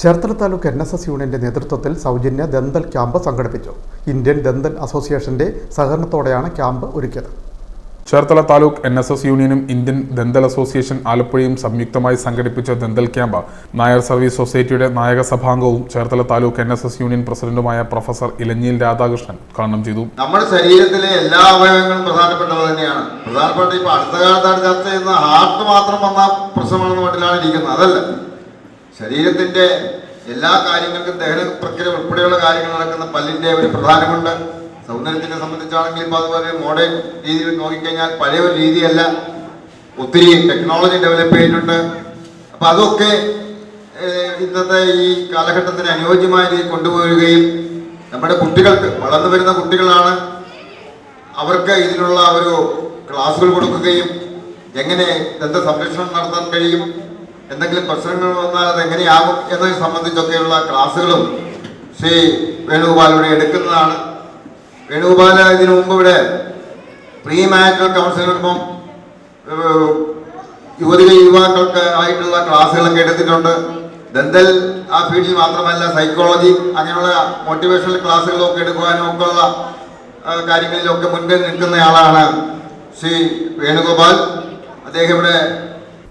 Cherthala taluk N S S യൂണിയന്റെ നേതൃത്വത്തിൽ സൗജന്യ ദന്തൽ ക്യാമ്പ് സംഘടിപ്പിച്ചു. ഇന്ത്യൻ ദന്തൽ അസോസിയേഷന്റെ സഹകരണത്തോടെയാണ് ക്യാമ്പ് ഒരുക്കിയത്. Cherthala taluk N S S യൂണിയനും ഇന്ത്യൻ ദന്തൽ അസോസിയേഷൻ ആലപ്പുഴയും സംയുക്തമായി സംഘടിപ്പിച്ച ദന്തൽ ക്യാമ്പ് നായർ സർവീസ് സൊസൈറ്റിയുടെ നായക സഭാംഗവും Cherthala taluk N S S union പ്രസിഡന്റുമായ പ്രൊഫസർ ഇലഞ്ഞിയിൽ രാധാകൃഷ്ണൻ ഉദ്ഘാടനം ചെയ്തു. നമ്മുടെ ശരീരത്തിലെ എല്ലാ അവയവങ്ങളും പ്രധാനപ്പെട്ടവ തന്നെയാണ്. പ്രധാനപ്പെട്ട ഇപ്പൊ അടുത്ത കാലത്താണ് ചർച്ച ചെയ്യുന്ന ഹാർട്ട് മാത്രം വന്ന പ്രശ്നമാണെന്ന് മട്ടിലാണ് ഇരിക്കുന്നത്. അതല്ല. ശരീരത്തിന്റെ എല്ലാ കാര്യങ്ങൾക്കും ദഹന പ്രക്രിയ ഉൾപ്പെടെയുള്ള കാര്യങ്ങൾ നടക്കുന്ന പല്ലിന്റെ ഒരു പ്രധാനമുണ്ട്. സൗന്ദര്യത്തിനെ സംബന്ധിച്ചാണെങ്കിൽ ഇപ്പൊ അതുപോലെ മോഡേൺ രീതിയിൽ നോക്കിക്കഴിഞ്ഞാൽ പഴയ ഒരു രീതിയല്ല. ഒത്തിരി ടെക്നോളജി ഡെവലപ്പ് ചെയ്തിട്ടുണ്ട്. അപ്പൊ അതൊക്കെ ഇന്നത്തെ ഈ കാലഘട്ടത്തിന് അനുയോജ്യമായ രീതിയിൽ കൊണ്ടുപോവുകയും നമ്മുടെ കുട്ടികൾക്ക് വളർന്നു വരുന്ന കുട്ടികളാണ് അവർക്ക് ഇതിനുള്ള ഒരു ക്ലാസ്സുകൾ കൊടുക്കുകയും എങ്ങനെ ദന്ത സംരക്ഷണം നടത്താൻ കഴിയും എന്തെങ്കിലും പ്രശ്നങ്ങൾ വന്നാൽ അത് എങ്ങനെയാകും എന്നതിനെ സംബന്ധിച്ചൊക്കെയുള്ള ക്ലാസ്സുകളും ശ്രീ വേണുഗോപാൽ ഇവിടെ എടുക്കുന്നതാണ്. വേണുഗോപാൽ ഇതിനു മുമ്പ് ഇവിടെ പ്രീ മാരിറ്റൽ കൗൺസിലിപ്പം യുവതികൾ യുവാക്കൾക്ക് ആയിട്ടുള്ള ക്ലാസ്സുകളൊക്കെ എടുത്തിട്ടുണ്ട്. ദന്തൽ ആ ഫീൽഡിൽ മാത്രമല്ല സൈക്കോളജി അങ്ങനെയുള്ള മോട്ടിവേഷണൽ ക്ലാസ്സുകളൊക്കെ എടുക്കുവാനും ഒക്കെ ഉള്ള കാര്യങ്ങളിലൊക്കെ മുൻപിൽ നിൽക്കുന്നയാളാണ് ശ്രീ വേണുഗോപാൽ. അദ്ദേഹം ഇവിടെ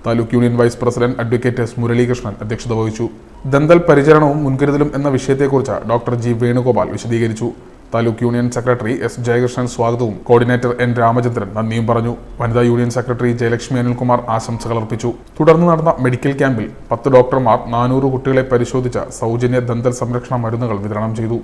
taluk union vice president advocate S Muralikrishnan അധ്യക്ഷത വഹിച്ചു. ദന്തൽ പരിചരണവും മുൻകരുതലും എന്ന വിഷയത്തെക്കുറിച്ച് ഡോക്ടർ ജി വേണുഗോപാൽ വിശദീകരിച്ചു. Taluk union secretary S Jayakrishnan സ്വാഗതവും കോർഡിനേറ്റർ എൻ രാമചന്ദ്രൻ നന്ദിയും പറഞ്ഞു. വനിതാ യൂണിയൻ സെക്രട്ടറി ജയലക്ഷ്മി അനിൽകുമാർ ആശംസകൾ അർപ്പിച്ചു. തുടർന്ന് നടന്ന മെഡിക്കൽ ക്യാമ്പിൽ പത്ത് ഡോക്ടർമാർ നാനൂറ് കുട്ടികളെ പരിശോധിച്ച സൗജന്യ ദന്തൽ സംരക്ഷണ മരുന്നുകൾ വിതരണം ചെയ്തു.